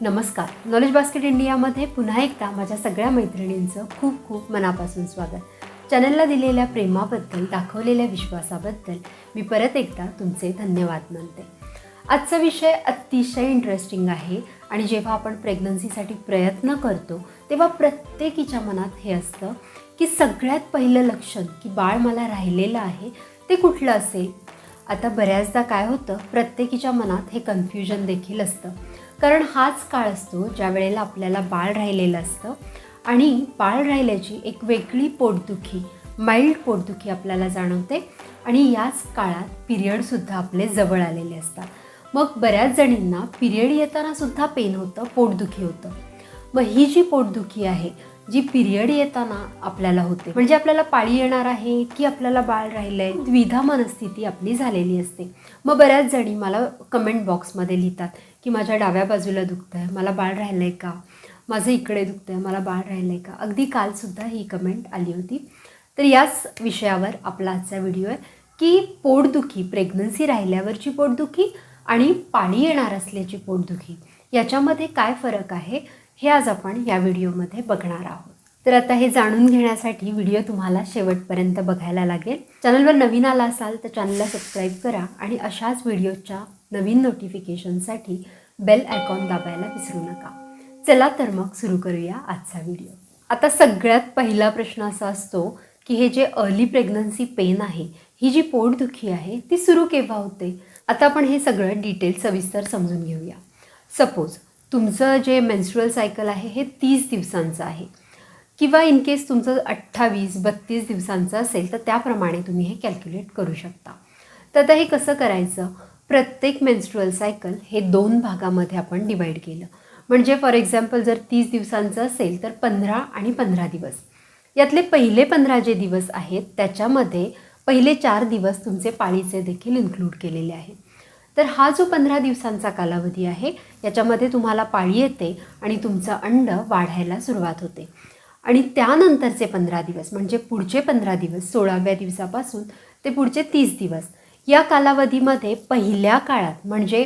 नमस्कार. Knowledge basket इंडियामध्ये पुन्हा एकदा माझ्या सगळ्या मैत्रिणींचं खूप खूप मनापासून स्वागत. चॅनलला दिलेल्या प्रेमाबद्दल दाखवलेल्या विश्वासाबद्दल मी परत एकदा तुमचे धन्यवाद मानते. आजचा विषय अतिशय इंटरेस्टिंग आहे आणि जेव्हा आपण प्रेग्नन्सीसाठी प्रयत्न करतो तेव्हा प्रत्येकीच्या मनात हे असतं की सगळ्यात पहिलं लक्षण की बाळ मला राहिलेलं आहे ते कुठलं असेल? आता बऱ्याचदा काय होतं प्रत्येकीच्या मनात हे कन्फ्युजन देखील असतं. कारण हाच काळ असतो ज्या वेळेला आपल्याला बाळ राहिलेलं असतं. आणि बाळ राहिल्याची एक वेगळी पोटदुखी माइल्ड पोटदुखी आपल्याला जाणवते. आणि याच काळात पिरियडसुद्धा आपले जवळ आलेले असतात. मग बऱ्याच जणींना पिरियड येताना सुद्धा पेन होतं पोटदुखी होतं. मग ही जी पोटदुखी आहे जी पिरियड येताना आपल्याला होते म्हणजे आपल्याला पाळी येणार आहे की आपल्याला बाळ राहिलंय द्विधा मनस्थिती आपली झालेली असते. मग बऱ्याच जणी मला कमेंट बॉक्समध्ये लिहितात की माझ्या डाव्या बाजूला दुखतं आहे मला बाळ राहिलं आहे का? माझं इकडे दुखतं आहे मला बाळ राहिलं आहे का? अगदी कालसुद्धा ही कमेंट आली होती. तर याच विषयावर आपला आजचा व्हिडिओ आहे की पोटदुखी प्रेग्नन्सी राहिल्यावरची पोटदुखी आणि पाळी येणार असल्याची पोटदुखी याच्यामध्ये काय फरक आहे हे आज आपण या व्हिडिओमध्ये बघणार आहोत. तर आता हे जाणून घेण्यासाठी व्हिडिओ तुम्हाला शेवटपर्यंत बघायला लागेल. चॅनलवर नवीन आला असाल तर चॅनलला सबस्क्राईब करा आणि अशाच व्हिडिओच्या नवीन नोटिफिकेशनसाठी बेल आयकॉन दाबायला विसरू नका. चला तर मग सुरू करूया आजचा व्हिडिओ आता सगळ्यात पहिला प्रश्न असा असतो की हे जे अर्ली प्रेग्नन्सी पेन आहे ही जी पोटदुखी आहे ती सुरू केव्हा होते? आता आपण हे सगळं डिटेल सविस्तर समजून घेऊया. सपोज तुमचं जे मेन्स्ट्रुअल सायकल आहे हे तीस दिवसांचं आहे. किंवा इन केस तुमचं अठ्ठावीस बत्तीस दिवसांचं असेल तर त्याप्रमाणे तुम्ही हे कॅल्क्युलेट करू शकता. तर आता हे कसं करायचं? प्रत्येक मेन्स्ट्रुअल सायकल हे दोन भागामध्ये आपण डिवाईड केलं. म्हणजे फॉर एक्झाम्पल जर तीस दिवसांचं असेल तर पंधरा आणि पंधरा दिवस. यातले पहिले पंधरा जे दिवस आहेत त्याच्यामध्ये पहिले चार दिवस तुमचे पाळीचे देखील इन्क्लूड केलेले आहे. तर हा जो पंधरा दिवसांचा कालावधी आहे याच्यामध्ये तुम्हाला पाळी येते आणि तुमचं अंड वाढायला सुरुवात होते. आणि त्यानंतरचे पंधरा दिवस म्हणजे पुढचे पंधरा दिवस सोळाव्या दिवसापासून ते पुढचे तीस दिवस या कालावधीमध्ये पहिल्या काळात म्हणजे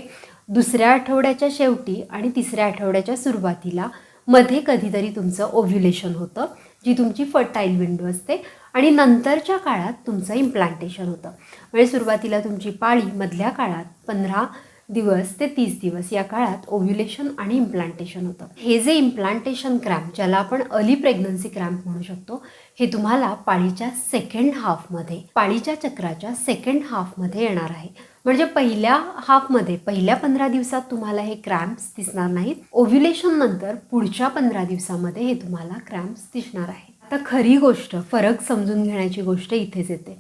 दुसऱ्या आठवड्याच्या शेवटी आणि तिसऱ्या आठवड्याच्या सुरुवातीला मध्ये कधीतरी तुमचं ओव्ह्युलेशन होतं जी तुमची फर्टाईल विंडो असते आणि नंतरच्या काळात तुमचं इम्प्लांटेशन होतं. म्हणजे सुरुवातीला तुमची पाळी मधल्या काळात पंधरा दिवस ते तीस दिवस या काळात ओव्ह्युलेशन आणि इम्प्लांटेशन होतं. हे जे इम्प्लांटेशन क्रॅम्प ज्याला आपण अर्ली प्रेग्नन्सी क्रॅम्प म्हणू शकतो हे तुम्हाला पाळीच्या सेकंड हाफमध्ये पाळीच्या चक्राच्या सेकंड हाफमध्ये येणार आहे. म्हणजे पहिल्या हाफमध्ये पहिल्या पंधरा दिवसात तुम्हाला हे क्रॅम्प्स दिसणार नाहीत. ओव्ह्युलेशन नंतर पुढच्या पंधरा दिवसामध्ये हे तुम्हाला क्रॅम्प्स दिसणार आहे. आता खरी गोष्ट फरक समजून घेण्याची गोष्ट इथेच येते.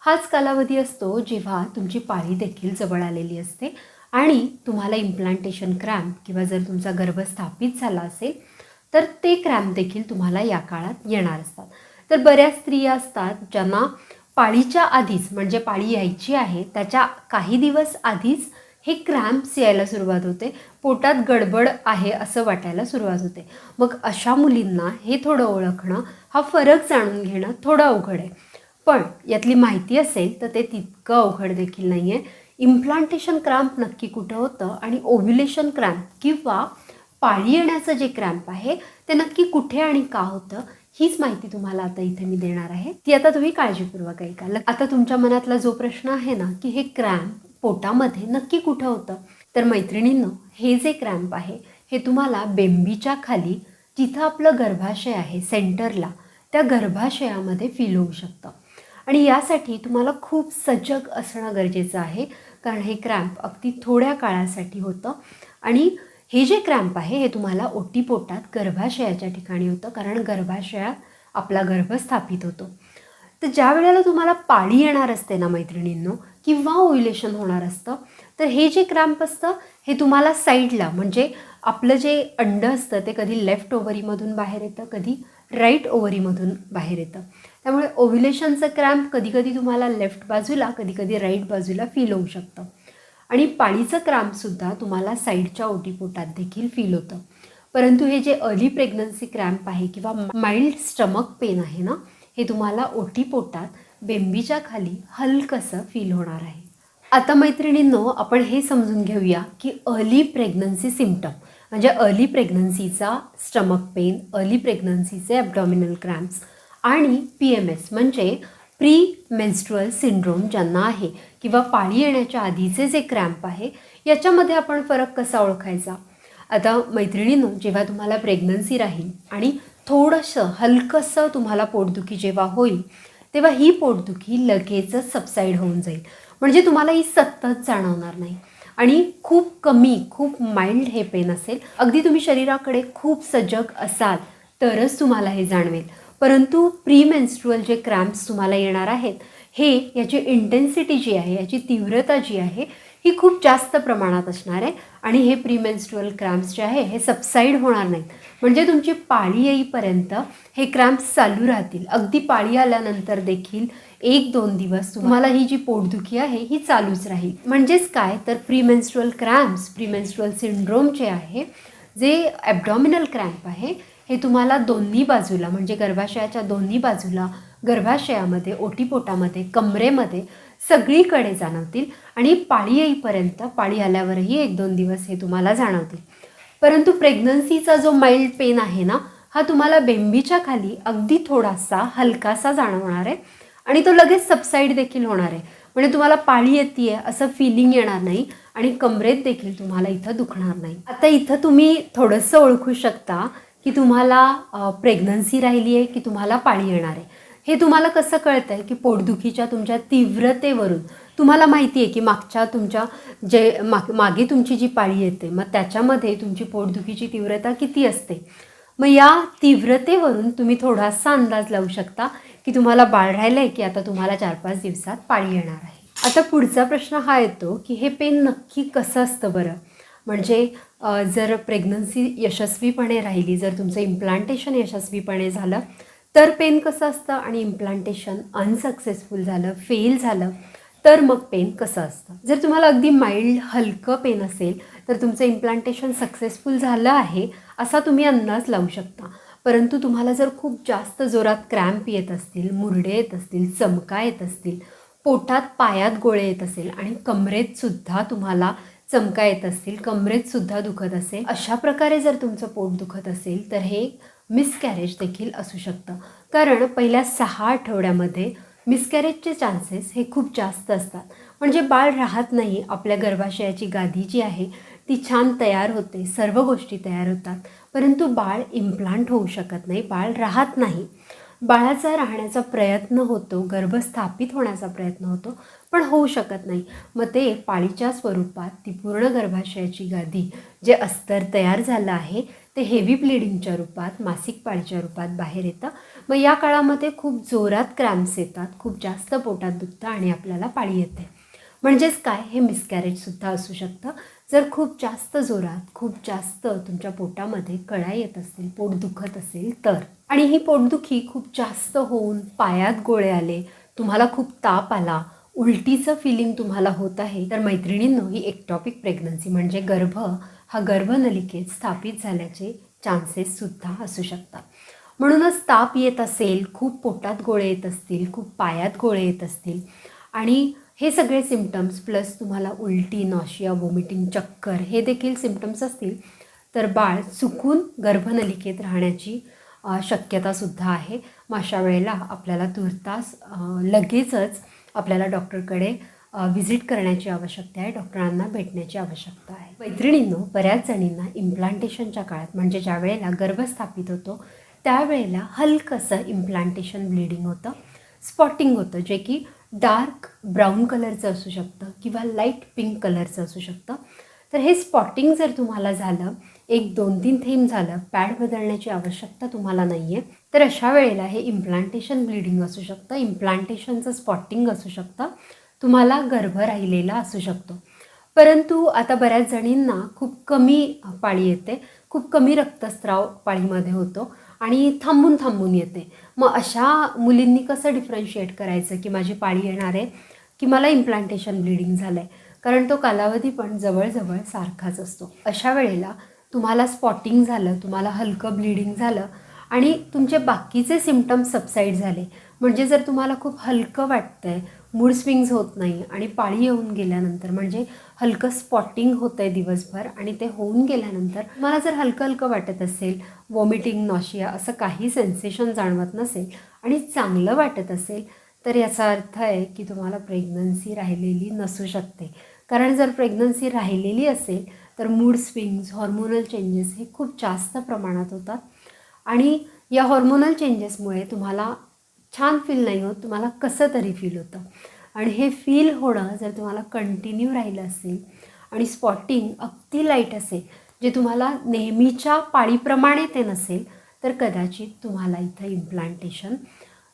हाच कालावधी असतो जेव्हा तुमची पाळी देखील जवळ आलेली असते आणि तुम्हाला इम्प्लांटेशन क्रॅम्प किंवा जर तुमचा गर्भ स्थापित झाला असेल तर ते क्रॅम्प देखील तुम्हाला या काळात येणार असतात. तर बऱ्याच स्त्रिया असतात ज्यांना पाळीच्या आधीच म्हणजे पाळी यायची आहे त्याच्या काही दिवस आधीच हे क्रॅम्प्स यायला सुरुवात होते. पोटात गडबड आहे असं वाटायला सुरुवात होते. मग अशा मुलींना हे थोडं ओळखणं हा फरक जाणून घेणं थोडं अवघड आहे. पण यातली माहिती असेल तर ते तितकं अवघड देखील नाही आहे इम्प्लांटेशन क्रॅम्प नक्की कुठं होतं आणि ओव्ह्युलेशन क्रॅम्प किंवा पाळी येण्याचं जे क्रॅम्प आहे ते नक्की कुठे आणि का होतं हीच माहिती तुम्हाला आता इथे मी देणार आहे. ती आता तुम्ही काळजीपूर्वक ऐका. आता तुमच्या मनातला जो प्रश्न आहे ना की हे क्रॅम्प पोटामध्ये नक्की कुठं होतं? तर मैत्रिणींनो हे जे क्रॅम्प आहे हे तुम्हाला बेंबीच्या खाली जिथं आपलं गर्भाशय आहे सेंटरला त्या गर्भाशयामध्ये फील होऊ शकतं. आणि यासाठी तुम्हाला खूप सजग असणं गरजेचं आहे कारण हे क्रॅम्प अगदी थोड्या काळासाठी होतं. आणि हे जे क्रॅम्प आहे हे तुम्हाला ओटीपोटात गर्भाशयाच्या ठिकाणी होतं कारण गर्भाशयात आपला गर्भ स्थापित होतो. तर ज्या वेळेला तुम्हाला पाळी येणार असते ना मैत्रिणींनो किंवा ओइलेशन होणार असतं तर हे जे क्रॅम्प असतं हे तुम्हाला साईडला म्हणजे आपलं जे अंड असतं ते कधी लेफ्ट ओव्हरीमधून बाहेर येतं कधी राईट ओव्हरीमधून बाहेर येतं. त्यामुळे ओव्ह्युलेशनचं क्रॅम्प कधीकधी तुम्हाला लेफ्ट बाजूला कधीकधी राईट बाजूला फील होऊ शकतं. आणि पाळीचं क्रॅम्पसुद्धा तुम्हाला साईडच्या ओटीपोटात देखील फील होतं. परंतु हे जे अर्ली प्रेग्नन्सी क्रॅम्प आहे किंवा माइल्ड स्टमक पेन आहे ना हे तुम्हाला ओटीपोटात बेंबीच्या खाली हलकंसं फील होणार आहे. आता मैत्रिणींनो आपण हे समजून घेऊया की अर्ली प्रेग्नन्सी सिम्पटम म्हणजे अर्ली प्रेग्नन्सीचा स्टमक पेन अर्ली प्रेग्नन्सीचे ॲबडॉमिनल क्रॅम्प्स आणि पी एम एस म्हणजे प्री मेन्स्ट्रुअल सिंड्रोम ज्यांना आहे किंवा पाळी येण्याच्या आधीचे जे क्रॅम्प आहे याच्यामध्ये आपण फरक कसा ओळखायचा? आता मैत्रिणींनो जेव्हा तुम्हाला प्रेग्नन्सी राहील आणि थोडंसं हलकंसं तुम्हाला पोटदुखी जेव्हा होईल तेव्हा ही पोटदुखी लगेचच सबसाईड होऊन जाईल. म्हणजे तुम्हाला ही सतत जाणवणार नाही. आणि खूप कमी खूप माइल्ड हे पेन असेल. अगदी तुम्ही शरीराकडे खूप सजग असाल तरच तुम्हाला हे जाणवेल. परंतु प्री मेन्स्ट्रुअल जे क्रॅम्प्स तुम्हाला येणार आहेत हे याची इंटेन्सिटी जी आहे याची तीव्रता जी आहे ही खूप जास्त प्रमाणात असणार आहे. आणि हे प्रीमेन्स्ट्रुअल क्रॅम्प्स जे आहे हे सबसाईड होणार नाहीत. म्हणजे तुमची पाळी येईपर्यंत हे क्रॅम्प्स चालू राहतील. अगदी पाळी आल्यानंतर देखील एक दोन दिवस तुम्हाला ही जी पोटदुखी आहे ही चालूच राहील. म्हणजेच काय? तर प्रीमेन्स्ट्रुअल क्रॅम्प्स प्रीमेन्स्ट्रुअल सिंड्रोम जे आहे जे ॲबडॉमिनल क्रॅम्प आहे हे तुम्हाला दोन्ही बाजूला म्हणजे गर्भाशयाच्या दोन्ही बाजूला गर्भाशयामध्ये ओटीपोटामध्ये कमरेमध्ये सगळीकडे जाणवतील आणि पाळी येईपर्यंत पाळी आल्यावरही एक दोन दिवस हे तुम्हाला जाणवतील. परंतु प्रेग्नन्सीचा जो माइल्ड पेन आहे ना हा तुम्हाला बेंबीच्या खाली अगदी थोडासा हलकासा जाणवणार आहे आणि तो लगेच सबसाईड देखील होणार आहे. म्हणजे तुम्हाला पाळी येते असं फिलिंग येणार नाही आणि कमरेत देखील तुम्हाला इथं दुखणार नाही. आता इथं तुम्ही थोडंसं ओळखू शकता की तुम्हाला प्रेग्नन्सी राहिली आहे की तुम्हाला पाळी येणार आहे. हे तुम्हाला कसं कळतं आहे की पोटदुखीच्या तुमच्या तीव्रतेवरून तुम्हाला माहिती आहे की मागच्या तुमच्या जे माग मागे तुमची जी पाळी येते मग त्याच्यामध्ये तुमची पोटदुखीची तीव्रता किती असते? मग या तीव्रतेवरून तुम्ही थोडासा अंदाज लावू शकता की तुम्हाला बाळ राहिलं आहे की आता तुम्हाला चार पाच दिवसात पाळी येणार आहे. आता पुढचा प्रश्न हा येतो की हे पेन नक्की कसं असतं बरं? म्हणजे जर प्रेग्नन्सी यशस्वीपणे राहिली जर तुमचं इम्प्लांटेशन यशस्वीपणे झालं तर पेन कसं असतं? आणि इम्प्लांटेशन अनसक्सेसफुल झालं फेल झालं तर मग पेन कसं असतं? जर तुम्हाला अगदी माइल्ड हलकं पेन असेल तर तुमचं इम्प्लांटेशन सक्सेसफुल झालं आहे असा तुम्ही अंदाज लावू शकता. परंतु तुम्हाला जर खूप जास्त जोरात क्रॅम्प येत असतील मुरडे येत असतील चमका येत असतील पोटात पायात गोळे येत असेल आणि कमरेतसुद्धा तुम्हाला चमका येत असतील कमरेत सुद्धा दुखत असेल अशा प्रकारे जर तुमचं पोट दुखत असेल तर हे मिसकॅरेज देखील असू शकतं. कारण पहिल्या सहा आठवड्यामध्ये मिसकॅरेजचे चान्सेस हे खूप जास्त असतात. म्हणजे बाळ राहत नाही आपल्या गर्भाशयाची गादी जी आहे ती छान तयार होते सर्व गोष्टी तयार होतात. परंतु बाळ इम्प्लांट होऊ शकत नाही बाळ राहत नाही. बाळाचा राहण्याचा प्रयत्न होतो गर्भ स्थापित होण्याचा प्रयत्न होतो. पण होऊ शकत नाही. मग ते पाळीच्या स्वरूपात ती पूर्ण गर्भाशयाची गादी जे अस्तर तयार झालं आहे ते हेवी ब्लिडिंगच्या रूपात मासिक पाळीच्या रूपात बाहेर येतं. मग या काळामध्ये खूप जोरात क्रॅम्प्स येतात खूप जास्त पोटात दुखतं आणि आपल्याला पाळी येते. म्हणजेच काय? हे मिसकॅरेजसुद्धा असू शकतं. जर खूप जास्त जोरात खूप जास्त तुमच्या पोटामध्ये कळा येत असतील पोट दुखत असेल तर. आणि ही पोटदुखी खूप जास्त होऊन पायात गोळे आले तुम्हाला खूप ताप आला उलटीचं फिलिंग तुम्हाला होत आहे तर मैत्रिणींनो ही एक्टॉपिक प्रेग्नन्सी म्हणजे गर्भ. हा गर्भनलिकेत स्थापित झाल्याचे चान्सेससुद्धा असू शकतात. म्हणूनच ताप येत असेल खूप पोटात गोळे येत असतील खूप पायात गोळे येत असतील आणि हे सगळे सिमटम्स प्लस तुम्हाला उलटी नॉशिया वॉमिटिंग चक्कर हे देखील सिमटम्स असतील तर बाळ चुकून गर्भनलिकेत राहण्याची शक्यतासुद्धा आहे. मग अशा वेळेला आपल्याला तुर्तास लगेचच आपल्याला डॉक्टरकडे व्हिजिट करण्याची आवश्यकता आहे डॉक्टरांना भेटण्याची आवश्यकता आहे. मैत्रिणींनो बऱ्याच जणींना इम्प्लांटेशनच्या काळात म्हणजे ज्या वेळेला गर्भ स्थापित होतो त्यावेळेला हलकंसं इम्प्लांटेशन ब्लिडिंग होतं स्पॉटिंग होतं जे की डार्क ब्राऊन कलरचं असू शकतं किंवा लाइट पिंक कलरचं असू शकतं. तर हे स्पॉटिंग जर तुम्हाला झालं एक दोन तीन थेंब झालं पॅड बदलण्याची आवश्यकता तुम्हाला नाही आहे तर अशा वेळेला हे इम्प्लांटेशन ब्लिडिंग असू शकतं इम्प्लांटेशनचं स्पॉटिंग असू शकतं तुम्हाला गर्भ राहिलेला असू शकतो. परंतु आता बऱ्याच जणींना खूप कमी पाळी येते खूप कमी रक्तस्राव पाळीमध्ये होतो आणि थांबून थांबून येते. मग अशा मुलींनी कसं डिफरन्शिएट करायचं की माझी पाळी येणार आहे की मला इम्प्लांटेशन ब्लिडिंग झालं आहे कारण तो कालावधी पण जवळजवळ सारखाच असतो. अशा वेळेला तुम्हाला स्पॉटिंग झालं तुम्हाला हलकं ब्लिडिंग झालं आणि तुमचे बाकीचे सिमटम्स सबसाईड झाले. म्हणजे जर तुम्हाला खूप हलकं वाटतं आहे मूड स्विंग्स होत नाही आणि पाळी येऊन गेल्यानंतर म्हणजे हलकं स्पॉटिंग होतं आहे दिवसभर आणि ते होऊन गेल्यानंतर मला जर हलकं हलकं वाटत असेल वॉमिटिंग नॉशिया असं काही सेन्सेशन जाणवत नसेल आणि चांगलं वाटत असेल तर याचा अर्थ आहे की तुम्हाला प्रेग्नन्सी राहिलेली नसू शकते. कारण जर प्रेग्नन्सी राहिलेली असेल तर मूड स्विंग्स हॉर्मोनल चेंजेस हे खूप जास्त प्रमाणात होतात. आणि या हॉर्मोनल चेंजेसमुळे तुम्हाला छान फील नाही होत तुम्हाला कसं तरी फील होतं. आणि हे फील होणं जर तुम्हाला कंटिन्यू राहिलं असेल आणि स्पॉटिंग अगदी लाइट असेल जे तुम्हाला नेहमीच्या पाळीप्रमाणे ते नसेल तर कदाचित तुम्हाला इथं इम्प्लांटेशन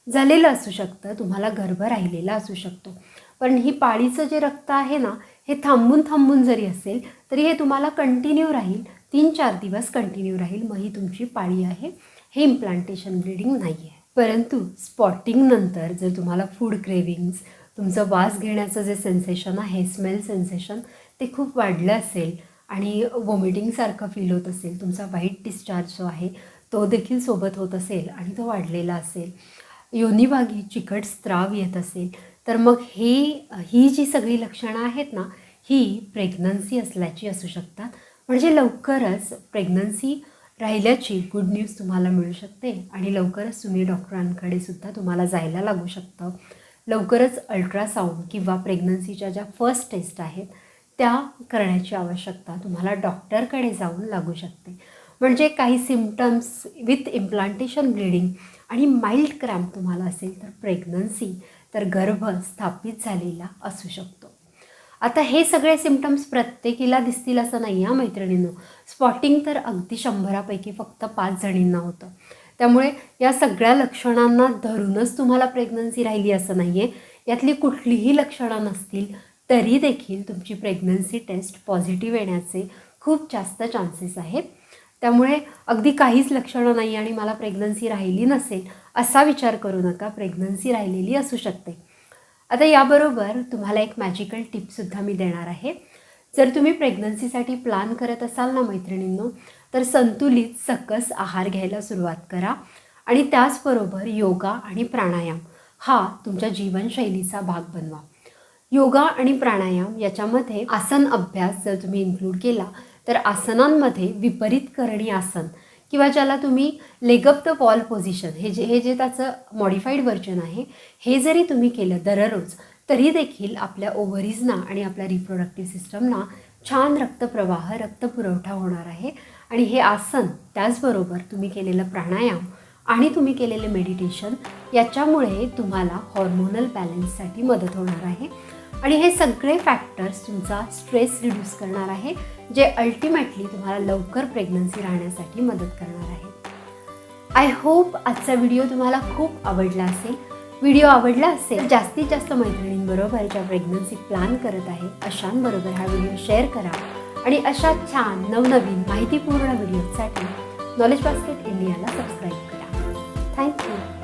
झालेलं असू शकतं तुम्हाला गर्भ राहिलेला असू शकतो. पण ही पाळीचं जे रक्त आहे ना हे थांबून थांबून जरी असेल तरी हे तुम्हाला कंटिन्यू राहील. तीन चार दिवस कंटिन्यू राहील. मग ही तुमची पाळी आहे. हे इम्प्लांटेशन ब्लिडिंग नाही आहे परंतु स्पॉटिंगनंतर जर तुम्हाला फूड क्रेविंग्स तुमचं वास घेण्याचं जे सेन्सेशन आहे स्मेल सेन्सेशन ते खूप वाढलं असेल आणि वॉमिटिंगसारखं फील होत असेल तुमचा व्हाईट डिस्चार्ज जो आहे तो देखील सोबत होत असेल आणि तो वाढलेला असेल. योनीभागी चिकट स्त्राव येत असेल. तर मग हे ही जी सगळी लक्षणं आहेत ना ही प्रेग्नन्सी असल्याची असू शकतात. म्हणजे लवकरच प्रेग्नन्सी राहिल्याची गुड न्यूज तुम्हाला मिळू शकते आणि लवकरच तुम्ही डॉक्टरांकडे सुद्धा तुम्हाला जायला लागू शकतं. लवकरच अल्ट्रासाऊंड किंवा प्रेग्नन्सीच्या ज्या फर्स्ट टेस्ट आहेत त्या करण्याची आवश्यकता तुम्हाला डॉक्टरकडे जाऊन लागू शकते. म्हणजे काही सिमटम्स विथ इम्प्लांटेशन ब्लिडिंग आणि माइल्ड क्रॅम्प तुम्हाला असेल तर प्रेग्नन्सी तर गर्भ स्थापित झालेला असू शकतो. आता हे सगळे सिमटम्स प्रत्येकीला दिसतील असं नाही हा मैत्रिणींनो. स्पॉटिंग तर अगदी शंभरापैकी फक्त पाच जणींना होतं. त्यामुळे या सगळ्या लक्षणांना धरूनच तुम्हाला प्रेग्नन्सी राहिली असं नाही आहे यातली कुठलीही लक्षणं नसतील तरी देखील तुमची प्रेग्नन्सी टेस्ट पॉझिटिव्ह येण्याचे खूप जास्त चान्सेस आहेत. त्यामुळे अगदी काहीच लक्षणं नाही आणि मला प्रेग्नन्सी राहिली नसेल असा विचार करू नका. प्रेग्नन्सी राहिलेली असू शकते. आता याबरोबर तुम्हाला एक मॅजिकल टिपसुद्धा मी देणार आहे. जर तुम्ही प्रेग्नन्सीसाठी प्लॅन करत असाल ना मैत्रिणींनो तर संतुलित सकस आहार घ्यायला सुरुवात करा. आणि त्याचबरोबर योगा आणि प्राणायाम हा तुमच्या जीवनशैलीचा भाग बनवा. योगा आणि प्राणायाम याच्यामध्ये आसन अभ्यास जर तुम्ही इन्क्लूड केला तर आसनांमध्ये विपरीत करणी आसन किंवा ज्याला तुम्ही leg up the wall position हे जे हे जे त्याचं मॉडिफाईड व्हर्जन आहे हे जरी तुम्ही केलं दररोज तरी देखील आपल्या ओव्हरीजना आणि आपल्या रिप्रोडक्टिव्ह सिस्टमना छान रक्तप्रवाह रक्तपुरवठा होणार आहे. आणि हे आसन त्याचबरोबर तुम्ही केलेलं प्राणायाम आणि तुम्ही केलेले मेडिटेशन याच्यामुळे तुम्हाला हॉर्मोनल बॅलन्ससाठी मदत होणार आहे. आणि हे सगळे फॅक्टर्स तुमचा स्ट्रेस रिड्यूस करणार आहे जे अल्टिमेटली तुम्हाला लवकर प्रेग्नन्सी राहण्यासाठी मदत करणार आहे. आय होप आजचा व्हिडिओ तुम्हाला खूप आवडला असेल. व्हिडिओ आवडला असेल जास्तीत जास्त मैत्रिणींबरोबर ज्या प्रेग्नन्सी प्लॅन करत आहे अशांबरोबर हा व्हिडिओ शेअर करा. आणि अशा छान नवनवीन माहितीपूर्ण व्हिडिओसाठी नॉलेज बास्केट इंडियाला सबस्क्राईब करा. Thank you